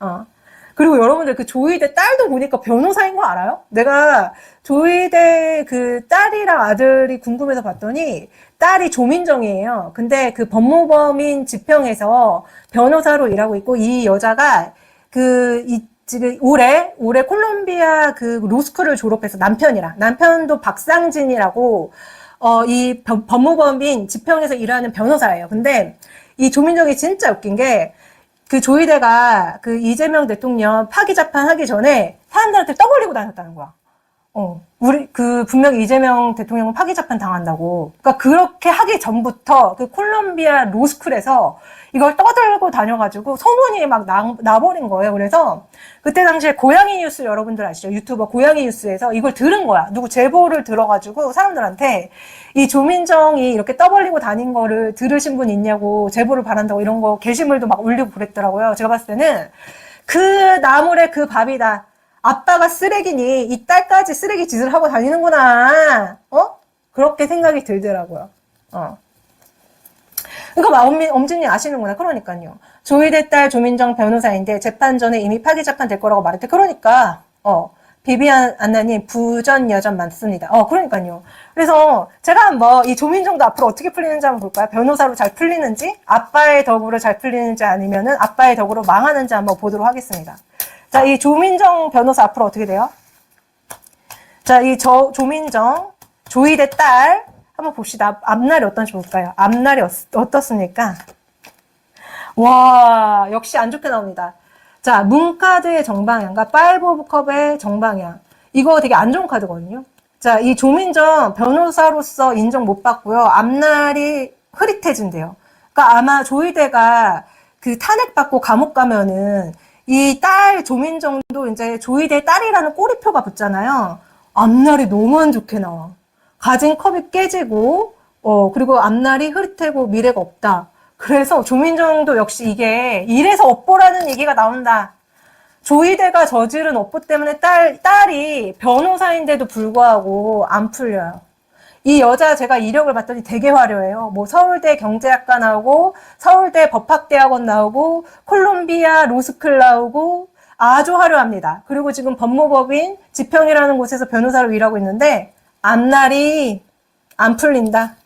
어. 그리고 여러분들 그 조이대 딸도 보니까 변호사인 거 알아요? 내가 조이대 그 딸이랑 아들이 궁금해서 봤더니 딸이 조민정이에요. 근데 그 법무법인 지평에서 변호사로 일하고 있고 이 여자가 그 이 지금 올해 올해 콜롬비아 그 로스쿨을 졸업해서 남편이랑 남편도 박상진이라고 어 이 법무법인 지평에서 일하는 변호사예요. 근데 이 조민정이 진짜 웃긴 게 그 조이대가 그 이재명 대통령 파기 재판 하기 전에 사람들한테 떠벌리고 다녔다는 거야. 어, 우리 그 분명히 이재명 대통령은 파기 재판 당한다고. 그러니까 그렇게 하기 전부터 그 콜롬비아 로스쿨에서 이걸 떠들고 다녀가지고 소문이 막 나, 나버린 거예요. 그래서 그때 당시에 고양이 뉴스 여러분들 아시죠? 유튜버 고양이 뉴스에서 이걸 들은 거야. 누구 제보를 들어가지고 사람들한테 이 조민정이 이렇게 떠벌리고 다닌 거를 들으신 분 있냐고 제보를 바란다고 이런 거 게시물도 막 올리고 그랬더라고요. 제가 봤을 때는 그 나물의 그 밥이다. 아빠가 쓰레기니 이 딸까지 쓰레기 짓을 하고 다니는구나. 어? 그렇게 생각이 들더라고요. 어. 그러니까 엄진이 아시는구나. 그러니까요. 조이대 딸 조민정 변호사인데 재판 전에 이미 파기 재판 될 거라고 말했대. 그러니까 어 비비안 안나님 부전 여전 많습니다. 어 그러니까요. 그래서 제가 한번 이 조민정도 앞으로 어떻게 풀리는지 한번 볼까요? 변호사로 잘 풀리는지 아빠의 덕으로 잘 풀리는지 아니면은 아빠의 덕으로 망하는지 한번 보도록 하겠습니다. 자, 이 조민정 변호사 앞으로 어떻게 돼요? 자, 이 저 조민정 조이대 딸 한번 봅시다. 앞날이 어떤지 볼까요? 앞날이 어, 어떻습니까? 와, 역시 안 좋게 나옵니다. 자, 문카드의 정방향과 파이브 오브 컵의 정방향. 이거 되게 안 좋은 카드거든요. 자, 이 조민정 변호사로서 인정 못 받고요. 앞날이 흐릿해진대요. 그러니까 아마 조이대가 그 탄핵받고 감옥 가면은 이 딸 조민정도 이제 조이대 딸이라는 꼬리표가 붙잖아요. 앞날이 너무 안 좋게 나와. 가진 컵이 깨지고, 어, 그리고 앞날이 흐릿하고 미래가 없다. 그래서 조민정도 역시 이게 이래서 업보라는 얘기가 나온다. 조이대가 저지른 업보 때문에 딸, 딸이 변호사인데도 불구하고 안 풀려요. 이 여자 제가 이력을 봤더니 되게 화려해요. 뭐 서울대 경제학과 나오고, 서울대 법학대학원 나오고, 콜롬비아 로스쿨 나오고, 아주 화려합니다. 그리고 지금 법무법인 지평이라는 곳에서 변호사로 일하고 있는데, 앞날이 안 풀린다.